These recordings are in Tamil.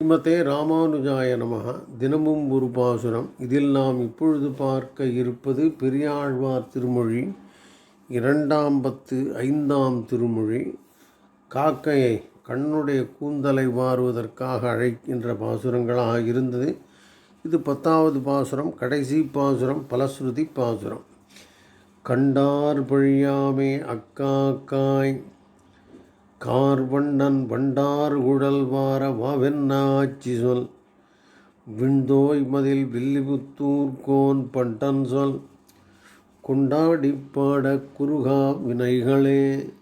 ஸ்ரீமதே ராமானுஜாய நம தினமும் ஒரு பாசுரம். இதில் நாம் இப்பொழுது பார்க்க இருப்பது பெரியாழ்வார் திருமொழி. இரண்டாம் பத்து ஐந்தாம் திருமொழி. காக்கையை கண்ணுடைய கூந்தலை வாருவதற்காக அழைக்கின்ற பாசுரங்களாக இருந்தது. இது பத்தாவது பாசுரம் கடைசி பாசுரம் பலஸ்ருதி பாசுரம். கண்டார் பழியாமே அக்காக்காய் கார்வண்ணன் வண்டார் உழல்வார வாவென்னாச்சி சொல். விண்தோய் மதில் வில்லிபுத்தூர் கோன் பண்டன் சொல். கொண்டாடி பாட குருகா வினைகளே.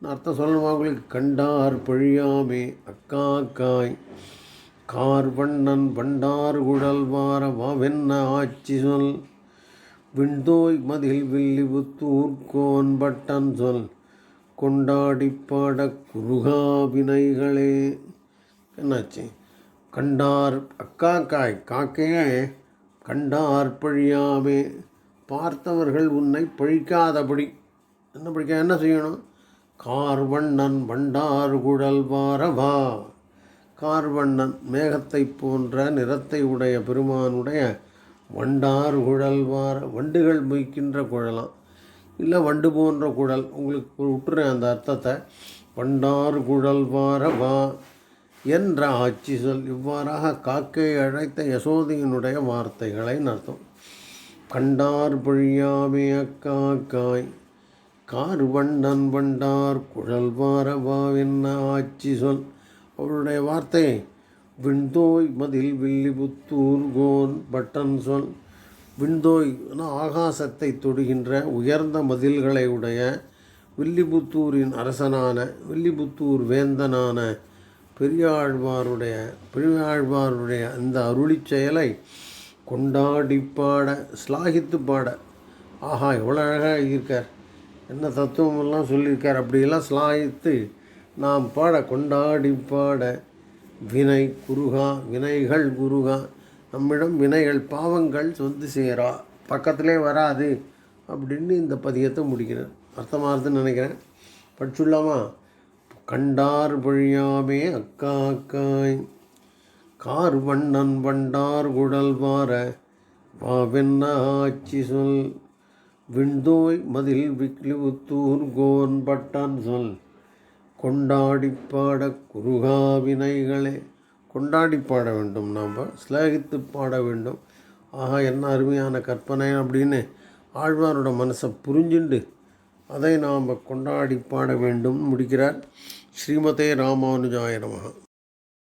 நான் அர்த்தம் சொல்லணுமா உங்களுக்கு? கண்டார் பழியாமே அக்காக்காய். கார்வண்ணன் வண்டார் உழல்வார வாவென்ன ஆட்சி சொல். விண்தோய் மதில் வில்லிபுத்தூர் கோன் பட்டன் சொல். கொண்டாடி பாட குருகா வினைகளே. என்னாச்சு? கண்டார் அக்கா காய் காக்கையே கண்டார் பழியாமே. பார்த்தவர்கள் உன்னை பழிக்காதபடி. என்ன பழிக்க என்ன செய்யணும்? கார்வண்ணன் வண்டார் குழல் வாரவா. கார்வண்ணன் மேகத்தை போன்ற நிறத்தை உடைய பெருமானுடைய வண்டார் குழல் வார வண்டுகள் மொய்க்கின்ற குழலாம். இல்லை வண்டு போன்ற குழல். உங்களுக்கு விட்டுறேன் அந்த அர்த்தத்தை. பண்டார் குழல் வாரவா என்ற ஆட்சி சொல். இவ்வாறாக காக்கை அழைத்த யசோதையினுடைய வார்த்தைகளை அர்த்தம். கண்டார் பொழியாமைய காக்காய் கார் வண்டன் வண்டார் குழல் வாரவா என்ன ஆட்சி சொல். அவருடைய வார்த்தை விண்தோய் மதில் வில்லிபுத்தூர் கோன் பட்டன் சொல். விண்தோய் ஆகாசத்தை தொடுகின்ற உயர்ந்த மதில்களை உடைய வில்லிபுத்தூரின் அரசனான வில்லிபுத்தூர் வேந்தனான பெரியாழ்வாருடைய பெரியாழ்வாருடைய அந்த அருளிச் செயலை கொண்டாடி பாட ஸ்லாகித்து பாட. ஆஹா எவ்வளோ அழகாக இருக்கார் என்ன தத்துவமெல்லாம் சொல்லியிருக்கார். அப்படியெல்லாம் ஸ்லாகித்து நாம் பாட கொண்டாடி பாட. வினை குருகா வினைகள் குருகா நம்மிடம் வினைகள் பாவங்கள் சொந்து சேரா பக்கத்திலே வராது அப்படின்னு இந்த பதியத்தை முடிக்கிறேன் அர்த்தமாகுதுன்னு நினைக்கிறேன். படிச்சுள்ளாமா கண்டார் பொழியாமே அக்கா அக்காய் கார் வண்ணன் வண்டார் குடல் வார வாவென்ன ஆட்சி சொல் விண்தோய் மதில் விக்லிவுத்தூர் கோன் பட்டான் சொல் கொண்டாடி பாட குருகா வினைகளே. கொண்டாடி பாட வேண்டும் நாம் ஸ்லேகித்து பாட வேண்டும். ஆஹா என்ன அருமையான கற்பனை அப்படின்னு ஆழ்வாரோட மனசை புரிஞ்சுண்டு அதை நாம் கொண்டாடி பாட வேண்டும் முடிக்கிறார். ஸ்ரீமதே ராமானுஜாய நமகா